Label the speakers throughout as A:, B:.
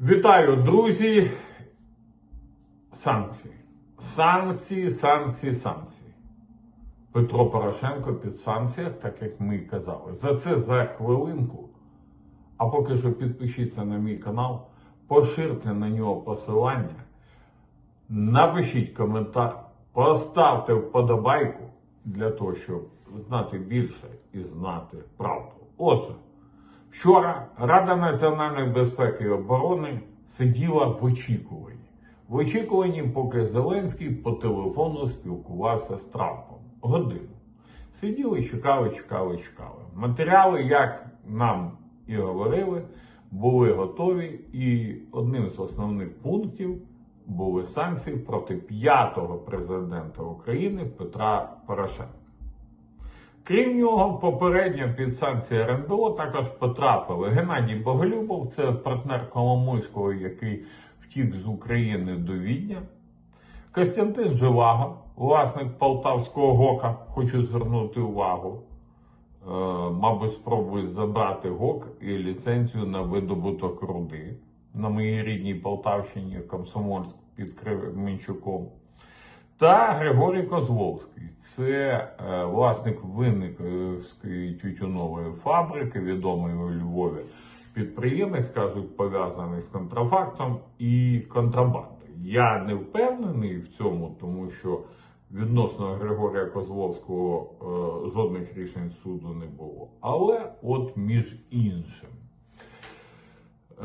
A: Вітаю, друзі. Санкції. Санкції, санкції, санкції. Петро Порошенко під санкціях, так як ми і казали. За це за хвилинку. А поки що підпишіться на мій канал, поширте на нього посилання, напишіть коментар, поставте вподобайку для того, щоб знати більше і знати правду. Отже, Вчора Рада національної безпеки і оборони сиділа в очікуванні. В очікуванні, поки Зеленський по телефону спілкувався з Трампом. Годину. Сиділи, чекали, чекали, чекали. Матеріали, як нам і говорили, були готові, і одним з основних пунктів були санкції проти п'ятого президента України Петра Порошенка. Крім нього, попередньо під санкції РНБО також потрапили Геннадій Боголюбов, це партнер Коломойського, який втік з України до Відня. Костянтин Живаго, власник полтавського ГОКа, хочу звернути увагу. Е, мабуть, спробують забрати ГОК і ліцензію на видобуток руди на моїй рідній Полтавщині, Комсомольськ під Кременчуком. Та Григорій Козловський, це е, власник Винниковської тютюнової фабрики, відомий у Львові підприємець, кажуть, пов'язаний з контрафактом і контрабандою. Я не впевнений в цьому, тому що відносно Григорія Козловського е, жодних рішень суду не було. Але от між іншим.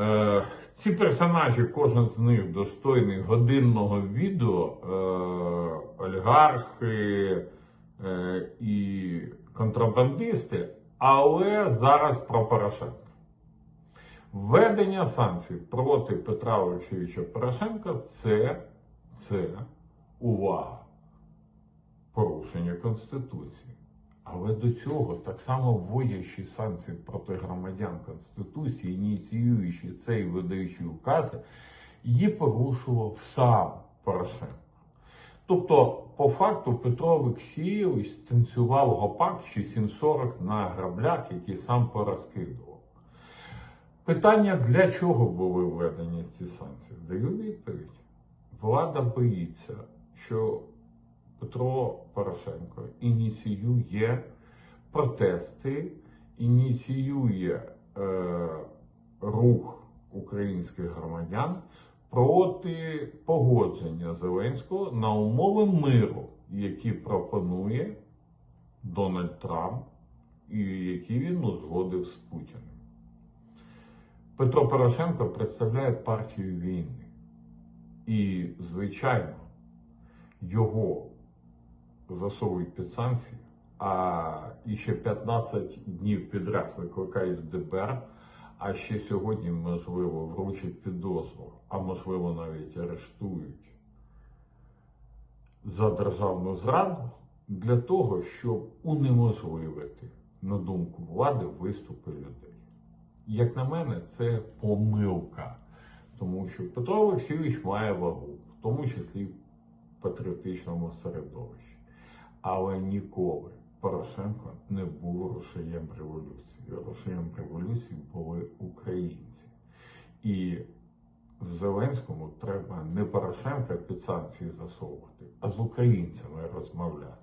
A: Е, ці персонажі, кожен з них достойний годинного відео, олігархи е, і контрабандисти, але зараз про Порошенка. Введення санкцій проти Петра Олексійовича Порошенка це, це увага, порушення Конституції. Але до цього, так само вводячи санкції проти громадян Конституції, ініціюючи це і видаючи укази, її порушував сам Порошенко. Тобто, по факту, Петро Олексійович станцював гопак чи 740 на граблях, які сам порозкидував. Питання, для чого були введені ці санкції? Даю відповідь. Влада боїться, що Петро Порошенко ініціює протести, ініціює е, рух українських громадян проти погодження Зеленського на умови миру, які пропонує Дональд Трамп і які він узгодив з Путіним. Петро Порошенко представляє партію війни. І, звичайно, його засовують під санкції, а ще 15 днів підряд викликають в ДБР, а ще сьогодні, можливо, вручать підозру, а можливо навіть арештують за державну зраду для того, щоб унеможливити, на думку влади, виступи людей. Як на мене, це помилка, тому що Петро Олексійович має вагу, в тому числі в патріотичному середовищі. Але ніколи Порошенко не був рушієм революції. Рушієм революції були українці. І Зеленському треба не Порошенка під санкції засовувати, а з українцями розмовляти.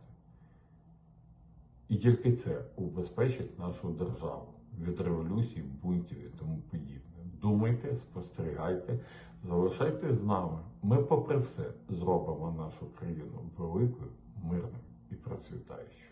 A: І тільки це убезпечить нашу державу від революцій, бунтів і тому подібне. Думайте, спостерігайте, залишайтесь з нами. Ми, попри все, зробимо нашу країну великою, мирною і процвітаючою.